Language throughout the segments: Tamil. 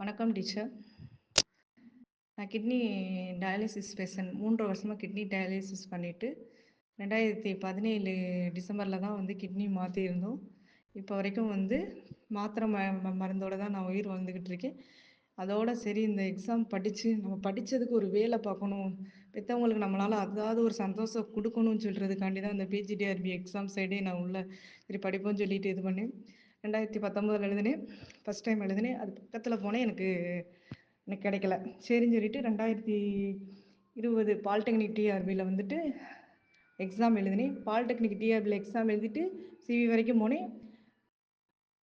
வணக்கம் டீச்சர். நான் கிட்னி டயாலிசிஸ் பேஷண்ட் மூன்று வருஷமாக கிட்னி டயாலிசிஸ் பண்ணிவிட்டு ரெண்டாயிரத்தி பதினேழு டிசம்பரில் தான் வந்து கிட்னி மாற்றியிருந்தோம் இப்போ வரைக்கும் வந்து மாத்திரை ம ம மருந்தோடு தான் நான் உயிர் வாழ்ந்துக்கிட்டு இருக்கேன். அதோட சரி இந்த எக்ஸாம் படித்து நம்ம படித்ததுக்கு ஒரு வேலை பார்க்கணும். பெற்றவங்களுக்கு நம்மளால் அதாவது ஒரு சந்தோஷம் கொடுக்கணும்னு சொல்கிறதுக்காண்டி தான் இந்த பிஜிடிஆர்பி எக்ஸாம் சைடே நான் உள்ள சரி படிப்போம்னு சொல்லிட்டு இது பண்ணேன். ரெண்டாயிரத்தி பத்தொம்போதில் எழுதினேன். ஃபஸ்ட் டைம் எழுதினேன். அது பக்கத்தில் போனேன். எனக்கு எனக்கு கிடைக்கல. சரின்னு சொல்லிட்டு ரெண்டாயிரத்தி இருபது பாலிடெக்னிக் டிஆர்பியில் வந்துட்டு எக்ஸாம் எழுதினேன். பாலிடெக்னிக் டிஆர்பியில் எக்ஸாம் எழுதிட்டு சிவி வரைக்கும் போனேன்.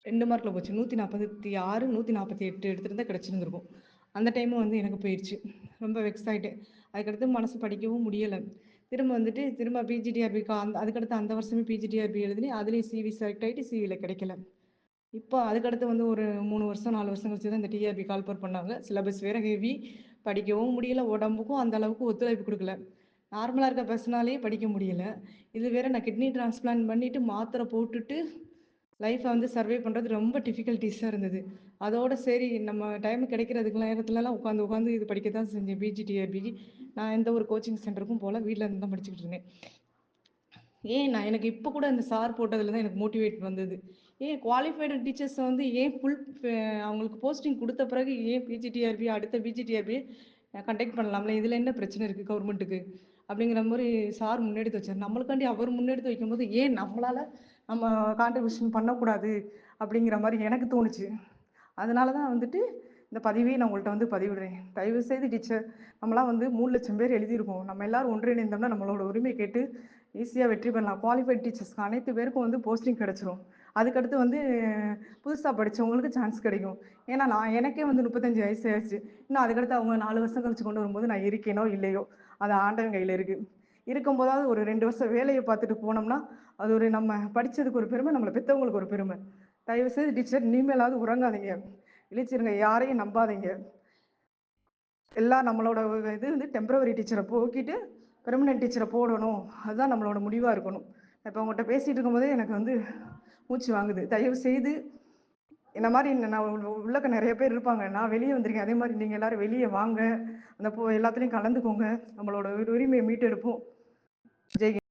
ரெண்டு மார்க்கில் போச்சு. நூற்றி நாற்பத்தி ஆறு நூற்றி நாற்பத்தி எட்டு எடுத்துருந்தா கிடச்சிருந்துருக்கும். அந்த டைமும் வந்து எனக்கு போயிடுச்சு ரொம்ப வெக்ஸ் ஆகிட்டேன் அதுக்கடுத்து மனசு படிக்கவும் முடியலை. திரும்ப வந்துட்டு திரும்ப பிஜிடிஆர்பிக்கு அந்த அதுக்கடுத்து அந்த வருஷமே பிஜிடிஆர்பி எழுதினேன். அதுலேயும் சிவி செலக்ட் ஆகிட்டு சிவியில் கிடைக்கல. இப்போ அதுக்கடுத்து வந்து ஒரு மூணு வருஷம் நாலு வருஷம் கழிச்சு தான் இந்த டிஆர்பி கால்பர் பண்ணாங்க. சிலபஸ் வேறு ஹெவி படிக்கவும் முடியல உடம்புக்கும் அந்த அளவுக்கு ஒத்துழைப்பு கொடுக்கல. நார்மலாக இருக்க பர்சனாலே படிக்க முடியல. இது வேறு நான் கிட்னி டிரான்ஸ்பிளான்ட் பண்ணிவிட்டு மாத்திரை போட்டுட்டு லைஃப்பை வந்து சர்வே பண்ணுறது ரொம்ப டிஃபிகல்ட்டிஸாக இருந்தது. அதோட சரி நம்ம டைம் கிடைக்கிறதுக்கு நேரத்துலலாம் உட்காந்து உட்காந்து இது படிக்க தான் செஞ்சேன் பிஜிடிஆர்பி நான் எந்த ஒரு கோச்சிங் சென்டருக்கும் போல வீட்டில் இருந்து தான் படிச்சுக்கிட்டு இருந்தேன். ஏன் நான் எனக்கு இப்போ கூட இந்த சார் போட்டதுல தான் எனக்கு மோட்டிவேட் வந்தது. ஏன் குவாலிஃபைடு டீச்சர்ஸை வந்து ஏன் ஃபுல் அவங்களுக்கு போஸ்டிங் கொடுத்த பிறகு ஏன் பிஜிடிஆர்பி அடுத்த பிஜிடிஆர்பி கண்டெக்ட் பண்ணலாம்ல? இதில் என்ன பிரச்சனை இருக்குது கவர்மெண்ட்டுக்கு அப்படிங்கிற மாதிரி சார் முன்னெடுத்து வச்சார். நம்மளுக்காண்டி அவர் முன்னெடுத்து வைக்கும்போது ஏன் நம்மளால் நம்ம கான்ட்ரிபியூஷன் பண்ணக்கூடாது அப்படிங்கிற மாதிரி எனக்கு தோணுச்சு. அதனால தான் வந்துட்டு இந்த பதிவே நான் உங்கள்கிட்ட வந்து பதிவிடுறேன். தயவு செய்து டீச்சர் நம்மளாம் வந்து மூணு லட்சம் பேர் எழுதியிருக்கோம். நம்ம எல்லாரும் ஒன்றிணைந்தோம்னா நம்மளோட உரிமை கேட்டு ஈஸியாக வெற்றி பெறலாம். குவாலிஃபைட் டீச்சர்ஸ்க்கு அனைத்து பேருக்கும் வந்து போஸ்டிங் கிடச்சிரும். அதுக்கடுத்து வந்து புதுசாக படித்தவங்களுக்கு சான்ஸ் கிடைக்கும். ஏன்னா நான் எனக்கே வந்து முப்பத்தஞ்சு வயசு ஆயிடுச்சு. இன்னும் அதுக்கடுத்து அவங்க நாலு வருஷம் கழிச்சு கொண்டு வரும்போது நான் இருக்கேனோ இல்லையோ அது ஆண்டவன் கையில் இருக்குது இருக்கும்போதாவது ஒரு ரெண்டு வருஷம் வேலையை பார்த்துட்டு போனோம்னா அது ஒரு நம்ம படித்ததுக்கு ஒரு பெருமை நம்மளை பெற்றவங்களுக்கு ஒரு பெருமை. தயவு செய்து டீச்சர் இனிமேலாவது உறங்காதீங்க. இழிச்சிருங்க யாரையும் நம்பாதீங்க. எல்லாம் நம்மளோட இது வந்து டெம்பரவரி டீச்சரை போக்கிட்டு பெர்மனன்ட் டீச்சரை போடணும். அதுதான் நம்மளோட முடிவாக இருக்கணும். இப்போ உங்கள்கிட்ட பேசிகிட்டு இருக்கும்போதே எனக்கு வந்து மூச்சு வாங்குது. தயவு செய்து இந்த மாதிரி நான் உள்ளக்க நிறைய பேர் இருப்பாங்க. நான் வெளியே வந்திருக்கேன். அதே மாதிரி நீங்கள் எல்லோரும் வெளியே வாங்க. அந்த போ எல்லாத்துலேயும் கலந்துக்கோங்க. நம்மளோட உரிமையை மீட்டெடுப்போம். ஜெய்